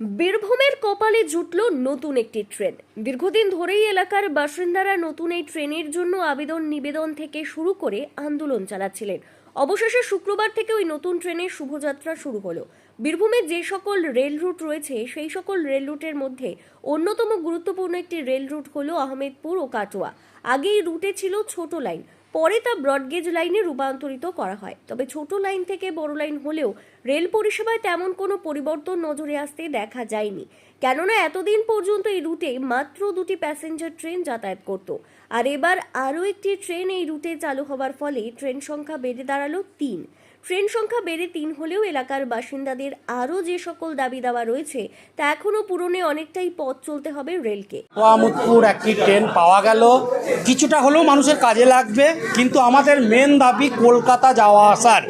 বীরভূমের কপালে জুটল নতুন একটি ট্রেন। দীর্ঘদিন ধরেই এলাকার বাসিন্দারা নতুন এই ট্রেনের জন্য আবেদন নিবেদন থেকে শুরু করে আন্দোলন চালাচ্ছিলেন। অবশেষে শুক্রবার থেকে ওই নতুন ট্রেনের শুভযাত্রা শুরু হলো। বীরভূমে যে সকল রেল রুট রয়েছে, সেই সকল রেল রুটের মধ্যে অন্যতম গুরুত্বপূর্ণ একটি রেল রুট হলো আহমেদপুর ও কাটোয়া। আগে এই রুটে ছিল ছোট লাইন। পরে তা ব্রডগেজ লাইনে রূপান্তরিত করা হয়। তবে ছোট লাইন থেকে বড় লাইন হলেও রেল পরিষেবায় তেমন কোনো পরিবর্তন নজরে আসতে দেখা যায়নি। কেননা এতদিন পর্যন্ত এই রুটে মাত্র দুটি প্যাসেঞ্জার ট্রেন যাতায়াত করত। আর এবার আরও একটি ট্রেন এই রুটে চালু হবার ফলে ট্রেন সংখ্যা বেড়ে দাঁড়াল তিন। ট্রেন সংখ্যা বেড়ে তিন হলেও এলাকার বাসিন্দাদের আরও যে সকল দাবি দাওয়া রয়েছে, তা এখনও পূরণে অনেকটাই পথ চলতে হবে রেলকে। মোহাম্মদপুর একটি ট্রেন পাওয়া গেল। কিছুটা হলেও মানুষের কাজে লাগবে, কিন্তু আমাদের মেন দাবি কলকাতা যাওয়া আসার।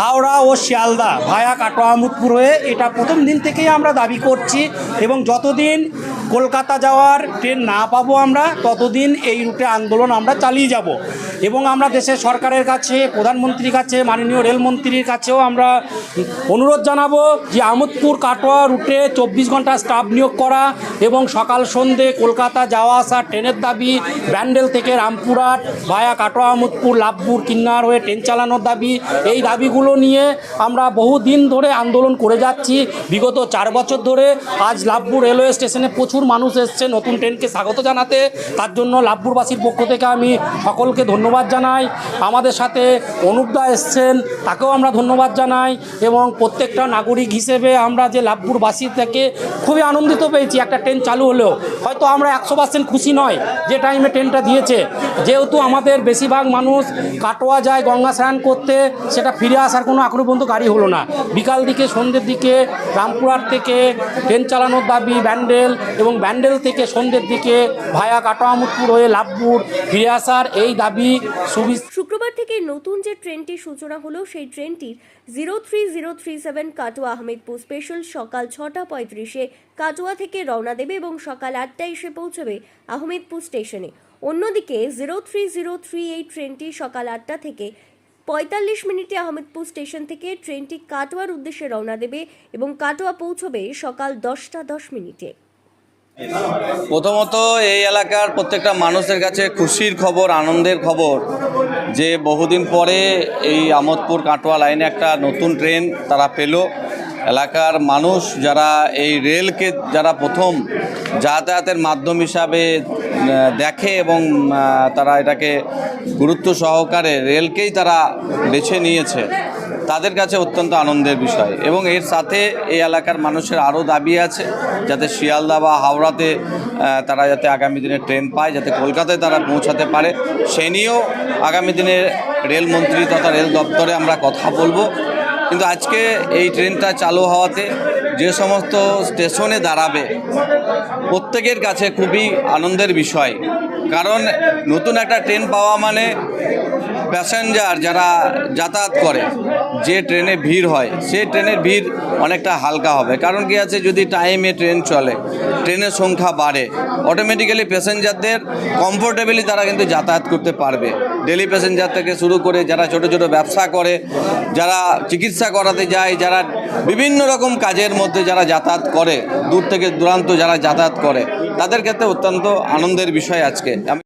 হাওড়া ও শিয়ালদা ভায়া কাটোয়ামুদপুর হয়ে এটা প্রথম দিন থেকেই আমরা দাবি করছি এবং যতদিন কলকাতা যাওয়ার ট্রেন না পাবো আমরা, ততদিন এই রুটে আন্দোলন আমরা চালিয়ে যাব। এবং আমরা দেশের সরকারের কাছে, প্রধানমন্ত্রীর কাছে, মাননীয় রেলমন্ত্রীর কাছেও আমরা অনুরোধ জানাব যে আমোদপুর কাটোয়া রুটে চব্বিশ ঘণ্টা স্টাফ নিয়োগ করা এবং সকাল সন্ধে কলকাতা যাওয়া আসা ট্রেনের দাবি, ব্যান্ডেল থেকে রামপুরহাট ভায়া কাটোয়া, আমোদপুর, লাভপুর, কিন্নার হয়ে ট্রেন চালানোর দাবি। এই দাবিগুলো নিয়ে আমরা বহুদিন ধরে আন্দোলন করে যাচ্ছি। বিগত চার বছর ধরে আজ লাভপুর রেলওয়ে স্টেশনে প্রচুর মানুষ এসছে নতুন ট্রেনকে স্বাগত জানাতে। তার জন্য লাভপুরবাসীর পক্ষ থেকে আমি সকলকে ধন্যবাদ জানাই। আমাদের সাথে অনুপদা এসছেন, তাকেও আমরা ধন্যবাদ জানাই এবং প্রত্যেকটা নাগরিক হিসেবে আমরা যে লাভপুরবাসী থেকে খুবই আনন্দিত পেয়েছি, একটা ট্রেন চালু হলেও। হয়তো আমরা একশো পার্সেন্ট খুশি নয়, যে টাইমে ট্রেনটা দিয়েছে। যেহেতু আমাদের বেশিরভাগ মানুষ কাটোয়া যায়, গঙ্গা স্নান করতে, সেটা ফিরে আসার কোনো এখনও পর্যন্ত গাড়ি হলো না। বিকাল দিকে, সন্ধ্যের দিকে রামপুরহাট থেকে ট্রেন চালানোর দাবি, ব্যান্ডেল এবং ব্যান্ডেল থেকে সন্ধ্যের দিকে ভায়া কাটোয়ামুদপুর হয়ে লাভপুর ফিরে আসার এই দাবি শুক্রবার থেকে নতুন যে ট্রেনটির সূচনা হলো, সেই ট্রেনটির zero three zero three seven Katwa Ahmedpur special সকাল ছটা পঁয়ত্রিশে কাটোয়া থেকে রওনা দেবে এবং সকাল আটটায় এসে পৌঁছবে আহমেদপুর স্টেশনে। অন্যদিকে জিরো থ্রি জিরো থ্রি এই ট্রেনটি সকাল আটটা থেকে পঁয়তাল্লিশ মিনিটে আহমেদপুর স্টেশন থেকে ট্রেনটি কাটোয়ার উদ্দেশ্যে রওনা দেবে এবং কাটোয়া পৌঁছবে সকাল দশটা দশ মিনিটে। প্রথমত এই এলাকার প্রত্যেকটা মানুষের কাছে খুশির খবর, আনন্দের খবর যে বহুদিন পরে এই আমোদপুর কাটোয়া লাইনে একটা নতুন ট্রেন তারা পেল। এলাকার মানুষ যারা এই রেলকে যারা প্রথম যাতায়াতের মাধ্যম হিসাবে দেখে এবং তারা এটাকে গুরুত্ব সহকারে রেলকেই তারা বেছে নিয়েছে। তাদের কাছে অত্যন্ত আনন্দের বিষয়। এবং এর সাথে এই এলাকার মানুষের আরও দাবি আছে, যাতে শিয়ালদা বা হাওড়াতে তারা যাতে আগামী দিনে ট্রেন পায়, যাতে কলকাতায় তারা পৌঁছাতে পারে। সে নিয়েও আগামী দিনে রেলমন্ত্রী তথা রেল দপ্তরে আমরা কথা বলব। কিন্তু আজকে এই ট্রেনটা চালু হওয়াতে যে সমস্ত স্টেশনে দাঁড়াবে, প্রত্যেকের কাছে খুবই আনন্দের বিষয়। কারণ নতুন একটা ট্রেন পাওয়া মানে প্যাসেঞ্জার যারা যাতায়াত করে, যে ট্রেনে ভিড় হয় সেই ট্রেনের ভিড় অনেকটা হালকা হবে। কারণ কি আছে, যদি টাইমে ট্রেন চলে, ট্রেনের সংখ্যা বাড়ে অটোমেটিক্যালি প্যাসেঞ্জারদের কমফোর্টেবলি তারা কিন্তু যাতায়াত করতে পারবে। ডেলি প্যাসেঞ্জার থেকে শুরু করে যারা ছোট ছোট ব্যবসা করে, যারা চিকিৎসা করাতে যায়, যারা বিভিন্ন রকম কাজের মধ্যে যারা যাতায়াত করে, দূর থেকে দূরান্ত যারা যাতায়াত করে, তাদের ক্ষেত্রে অত্যন্ত আনন্দের বিষয় আজকে। good. I